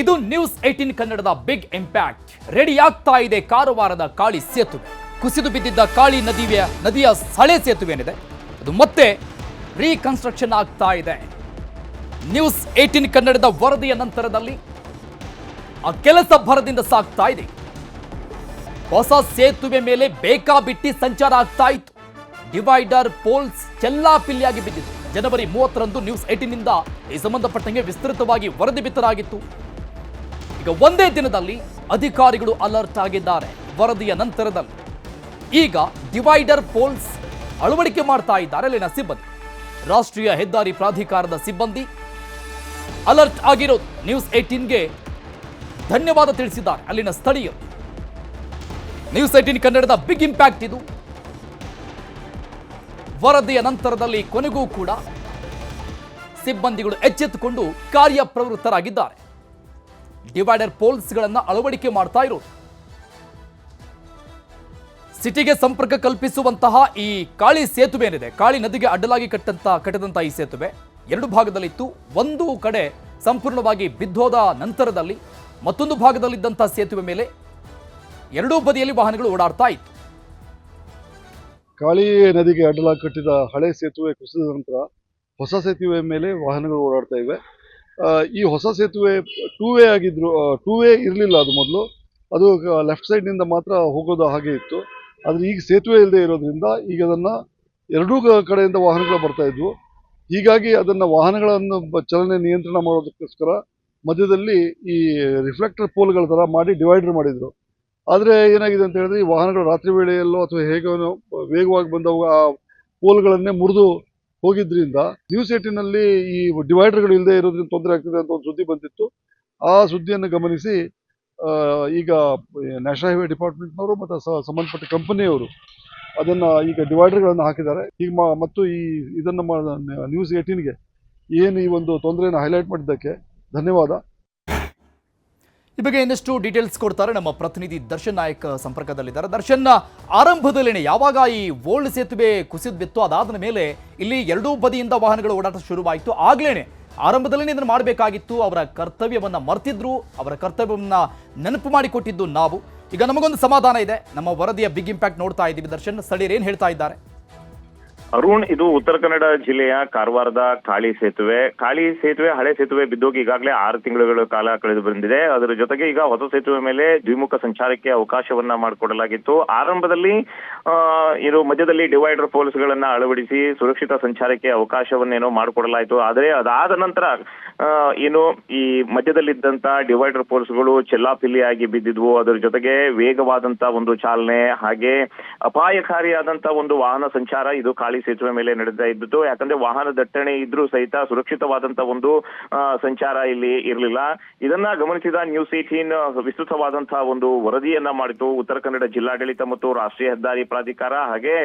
ಇದು news eighteen ಕನ್ನಡದ big impact. Ready ಆಗ್ತಾ ಇದೆ ಕಾರವಾರದ ಕಾಳಿ ಸೇತುವೆ. ಕುಸಿದು ಬಿದ್ದಿದ್ದ ಕಾಳಿ ನದಿಯ ನದಿಯ ಹಳೆ ಸೇತುವೆ ಏನಿದೆ? ಅದು ಮತ್ತೆ ರೀಕನ್ಸ್ಟ್ರಕ್ಷನ್ ಆಗ್ತಾ ಇದೆ. ನ್ಯೂಸ್ ಏಟೀನ್ ಕನ್ನಡದ ವರದಿಯ ನಂತರದಲ್ಲಿ ಆ ಕೆಲಸ ಭರದಿಂದ ಸಾಗ್ತಾ ಇದೆ. ಹೊಸ ಸೇತುವೆ ಮೇಲೆ ಬೇಕಾಬಿಟ್ಟಿ ಸಂಚಾರ ಆಗ್ತಾ ಇತ್ತು. ಡಿವೈಡರ್ ಪೋಲ್ಸ್ ಚೆಲ್ಲಾಪಿಲ್ಲಿಯಾಗಿ ಬಿದ್ದಿತ್ತು. ಜನವರಿ ಮೂವತ್ತರಂದು ನ್ಯೂಸ್ ಏಟಿನಿಂದ ಈ ಸಂಬಂಧಪಟ್ಟಂಗೆ ವಿಸ್ತೃತವಾಗಿ ವರದಿ ಬಿತ್ತರಾಗಿತ್ತು. ಒಂದೇ ದಿನದಲ್ಲಿ ಅಧಿಕಾರಿಗಳು ಅಲರ್ಟ್ ಆಗಿದ್ದಾರೆ. ವರದಿಯ ನಂತರದಲ್ಲಿ ಈಗ ಡಿವೈಡರ್ ಪೋಲ್ಸ್ ಅಳವಡಿಕೆ ಮಾಡ್ತಾ ಇದ್ದಾರೆ ಅಲ್ಲಿನ ಸಿಬ್ಬಂದಿ. ರಾಷ್ಟ್ರೀಯ ಹೆದ್ದಾರಿ ಪ್ರಾಧಿಕಾರದ ಸಿಬ್ಬಂದಿ ಅಲರ್ಟ್ ಆಗಿರೋದು. ನ್ಯೂಸ್ ಏಟೀನ್ಗೆ ಧನ್ಯವಾದ ತಿಳಿಸಿದ್ದಾರೆ ಅಲ್ಲಿನ ಸ್ಥಳೀಯ ನ್ಯೂಸ್ ಏಟೀನ್ ಕನ್ನಡದ ಬಿಗ್ ಇಂಪ್ಯಾಕ್ಟ್ ಇದು. ವರದಿಯ ನಂತರದಲ್ಲಿ ಕೊನೆಗೂ ಕೂಡ ಸಿಬ್ಬಂದಿಗಳು ಎಚ್ಚೆತ್ತುಕೊಂಡು ಕಾರ್ಯಪ್ರವೃತ್ತರಾಗಿದ್ದಾರೆ. ಡಿವೈಡರ್ ಪೋಲ್ಸ್ಗಳನ್ನು ಅಳವಡಿಕೆ ಮಾಡ್ತಾ ಇರೋದು. ಸಿಟಿಗೆ ಸಂಪರ್ಕ ಕಲ್ಪಿಸುವಂತಹ ಈ ಕಾಳಿ ಸೇತುವೆ ಏನಿದೆ? ಕಾಳಿ ನದಿಗೆ ಅಡ್ಡಲಾಗಿ ಕಟ್ಟಂತ ಕಟ್ಟದಂತಹ ಈ ಸೇತುವೆ ಎರಡು ಭಾಗದಲ್ಲಿತ್ತು. ಒಂದು ಕಡೆ ಸಂಪೂರ್ಣವಾಗಿ ಬಿದ್ದೋದ ನಂತರದಲ್ಲಿ ಮತ್ತೊಂದು ಭಾಗದಲ್ಲಿದ್ದಂತಹ ಸೇತುವೆ ಮೇಲೆ ಎರಡೂ ಬದಿಯಲ್ಲಿ ವಾಹನಗಳು ಓಡಾಡ್ತಾ ಇತ್ತು. ಕಾಳಿ ನದಿಗೆ ಅಡ್ಡಲಾಗಿ ಕಟ್ಟಿದ ಹಳೆ ಸೇತುವೆ ಕುಸಿದ ನಂತರ ಹೊಸ ಸೇತುವೆ ಮೇಲೆ ವಾಹನಗಳು ಓಡಾಡ್ತಾ ಇವೆ. ಈ ಹೊಸ ಸೇತುವೆ ಟೂ ವೇ ಆಗಿದ್ರು ಟೂ ವೇ ಇರಲಿಲ್ಲ ಅದು ಮೊದಲು. ಅದು ಲೆಫ್ಟ್ ಸೈಡ್ನಿಂದ ಮಾತ್ರ ಹೋಗೋದು ಹಾಗೆ ಇತ್ತು. ಆದರೆ ಈಗ ಸೇತುವೆ ಇಲ್ಲದೆ ಇರೋದ್ರಿಂದ ಈಗ ಅದನ್ನು ಎರಡೂ ಕಡೆಯಿಂದ ವಾಹನಗಳು ಬರ್ತಾ ಇದ್ವು. ಹೀಗಾಗಿ ಅದನ್ನು ವಾಹನಗಳನ್ನು ಚಲನೆ ನಿಯಂತ್ರಣ ಮಾಡೋದಕ್ಕೋಸ್ಕರ ಮಧ್ಯದಲ್ಲಿ ಈ ರಿಫ್ಲೆಕ್ಟರ್ ಪೋಲ್ಗಳ ಥರ ಮಾಡಿ ಡಿವೈಡರ್ ಮಾಡಿದರು. ಆದರೆ ಏನಾಗಿದೆ ಅಂತ ಹೇಳಿದ್ರೆ ಈ ವಾಹನಗಳು ರಾತ್ರಿ ವೇಳೆಯಲ್ಲೋ ಅಥವಾ ಹೇಗೋ ವೇಗವಾಗಿ ಬಂದವು, ಆ ಪೋಲ್ಗಳನ್ನೇ ಮುರಿದು ಹೋಗಿದ್ರಿಂದ ನ್ಯೂಸ್ ಏಟಿನಲ್ಲಿ ಈ ಡಿವೈಡರ್ಗಳು ಇಲ್ಲದೆ ಇರೋದ್ರಿಂದ ತೊಂದರೆ ಆಗ್ತಿದೆ ಅಂತ ಒಂದು ಸುದ್ದಿ ಬಂದಿತ್ತು. ಆ ಸುದ್ದಿಯನ್ನು ಗಮನಿಸಿ ಈಗ ನ್ಯಾಷನಲ್ ಹೈವೇ ಡಿಪಾರ್ಟ್ಮೆಂಟ್ನವರು ಮತ್ತು ಸಂಬಂಧಪಟ್ಟ ಕಂಪನಿಯವರು ಅದನ್ನು ಈಗ ಡಿವೈಡರ್ಗಳನ್ನು ಹಾಕಿದ್ದಾರೆ. ಈಗ ಮತ್ತು ಈ ಇದನ್ನು ನ್ಯೂಸ್ ಏಟೀನ್ಗೆ ಏನು ಈ ಒಂದು ತೊಂದರೆಯನ್ನು ಹೈಲೈಟ್ ಮಾಡಿದ್ದಕ್ಕೆ ಧನ್ಯವಾದ. ಈ ಬಗ್ಗೆ ಇನ್ನಷ್ಟು ಡೀಟೇಲ್ಸ್ ಕೊಡ್ತಾರೆ ನಮ್ಮ ಪ್ರತಿನಿಧಿ ದರ್ಶನ್ ನಾಯಕ್ ಸಂಪರ್ಕದಲ್ಲಿದ್ದಾರೆ. ದರ್ಶನ್ ಆರಂಭದಲ್ಲಿನೇ ಯಾವಾಗ ಈ ಓಲ್ಡ್ ಸೇತುವೆ ಕುಸಿದು ಬಿತ್ತು ಅದಾದ ಮೇಲೆ ಇಲ್ಲಿ ಎರಡೂ ಬದಿಯಿಂದ ವಾಹನಗಳು ಓಡಾಟ ಶುರುವಾಯಿತು. ಆಗ್ಲೇನೆ ಆರಂಭದಲ್ಲೇ ಇದನ್ನು ಮಾಡಬೇಕಾಗಿತ್ತು. ಅವರ ಕರ್ತವ್ಯವನ್ನು ಮರ್ತಿದ್ರು. ಅವರ ಕರ್ತವ್ಯವನ್ನ ನೆನಪು ಮಾಡಿಕೊಟ್ಟಿದ್ದು ನಾವು. ಈಗ ನಮಗೊಂದು ಸಮಾಧಾನ ಇದೆ. ನಮ್ಮ ವರದಿಯ ಬಿಗ್ ಇಂಪ್ಯಾಕ್ಟ್ ನೋಡ್ತಾ ಇದ್ದೀವಿ. ದರ್ಶನ್ ಸ್ಥಳೀಯರು ಏನು ಹೇಳ್ತಾ ಇದ್ದಾರೆ? ಅರುಣ್, ಇದು ಉತ್ತರ ಕನ್ನಡ ಜಿಲ್ಲೆಯ ಕಾರವಾರದ ಕಾಳಿ ಸೇತುವೆ. ಕಾಳಿ ಸೇತುವೆ, ಹಳೆ ಸೇತುವೆ ಬಿದ್ದೋಗಿ ಈಗಾಗಲೇ ಆರು ತಿಂಗಳುಗಳ ಕಾಲ ಕಳೆದು ಬಂದಿದೆ. ಅದರ ಜೊತೆಗೆ ಈಗ ಹೊಸ ಸೇತುವೆ ಮೇಲೆ ದ್ವಿಮುಖ ಸಂಚಾರಕ್ಕೆ ಅವಕಾಶವನ್ನ ಮಾಡಿಕೊಡಲಾಗಿತ್ತು. ಆರಂಭದಲ್ಲಿ ಇದು ಮಧ್ಯದಲ್ಲಿ ಡಿವೈಡರ್ ಪೋಲ್ಸ್ಗಳನ್ನ ಅಳವಡಿಸಿ ಸುರಕ್ಷಿತ ಸಂಚಾರಕ್ಕೆ ಅವಕಾಶವನ್ನೇನೋ ಮಾಡಿಕೊಡಲಾಯಿತು. ಆದರೆ ಅದಾದ ನಂತರ ಏನು ಈ ಮಧ್ಯದಲ್ಲಿದ್ದಂತ ಡಿವೈಡರ್ ಪೋಲ್ಸ್ಗಳು ಚೆಲ್ಲಾಪಿಲ್ಲಿಯಾಗಿ ಬಿದ್ದಿದ್ವು. ಅದರ ಜೊತೆಗೆ ವೇಗವಾದಂತ ಒಂದು ಚಾಲನೆ, ಹಾಗೆ ಅಪಾಯಕಾರಿಯಾದಂತ ಒಂದು ವಾಹನ ಸಂಚಾರ ಇದು ಕಾಳಿ ಸೇತುವೆ ಮೇಲೆ ನಡೀತಾ ಇದ್ದು ಯಾಕಂದ್ರೆ ವಾಹನ ದಟ್ಟಣೆ ಇದ್ರೂ ಸಹಿತ ಸುರಕ್ಷಿತವಾದಂತ ಒಂದು ಸಂಚಾರ ಇಲ್ಲಿ ಇರಲಿಲ್ಲ. ಇದನ್ನ ಗಮನಿಸಿದ ನ್ಯೂಸ್ ಏಟೀನ್ ವಿಸ್ತೃತವಾದಂತಹ ಒಂದು ವರದಿಯನ್ನ ಮಾಡಿತು ಉತ್ತರ ಕನ್ನಡ ಜಿಲ್ಲಾಡಳಿತ ಮತ್ತು ರಾಷ್ಟ್ರೀಯ ಹೆದ್ದಾರಿ ಪ್ರಾಧಿಕಾರ. ಹಾಗೆ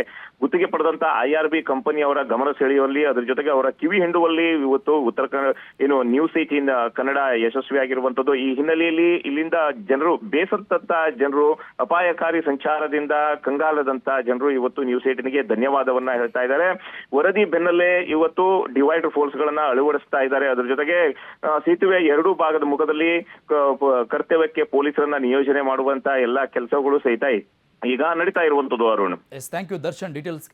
ಗುತ್ತಿಗೆ ಪಡೆದಂತ ಕಂಪನಿ ಕಂಪನಿಯವರ ಗಮನ ಸೆಳೆಯುವಲ್ಲಿ, ಅದ್ರ ಜೊತೆಗೆ ಅವರ ಕಿವಿ ಹಿಂಡುವಲ್ಲಿ ಇವತ್ತು ಉತ್ತರ ಕನ್ನಡ, ಏನು ನ್ಯೂಸ್ ಏಟೀನ್ ಕನ್ನಡ ಯಶಸ್ವಿಯಾಗಿರುವಂತದ್ದು ಈ ಹಿನ್ನೆಲೆಯಲ್ಲಿ ಇಲ್ಲಿಂದ ಜನರು ಬೇಸತ್ತಂತ ಜನರು, ಅಪಾಯಕಾರಿ ಸಂಚಾರದಿಂದ ಕಂಗಾಲದಂತ ಜನರು ಇವತ್ತು ನ್ಯೂಸ್ ಏಟೀನ್ಗೆ ಧನ್ಯವಾದವನ್ನ ಹೇಳ್ತಾ ಇದ್ದಾರೆ. ವರದಿ ಬೆನ್ನಲ್ಲೇ ಇವತ್ತು ಡಿವೈಡರ್ ಫೋರ್ಸ್ ಗಳನ್ನ ಅಳವಡಿಸ್ತಾ ಇದ್ದಾರೆ. ಅದ್ರ ಜೊತೆಗೆ ಸೇತುವೆ ಎರಡೂ ಭಾಗದ ಮುಖದಲ್ಲಿ ಕರ್ತವ್ಯಕ್ಕೆ ಪೊಲೀಸರನ್ನ ನಿಯೋಜನೆ ಮಾಡುವಂತ ಎಲ್ಲಾ ಕೆಲಸಗಳು ಸಹಿತ ಈಗ ನಡೀತಾ ಇರುವಂತದ್ದು Arun. Thank you Darshan. Details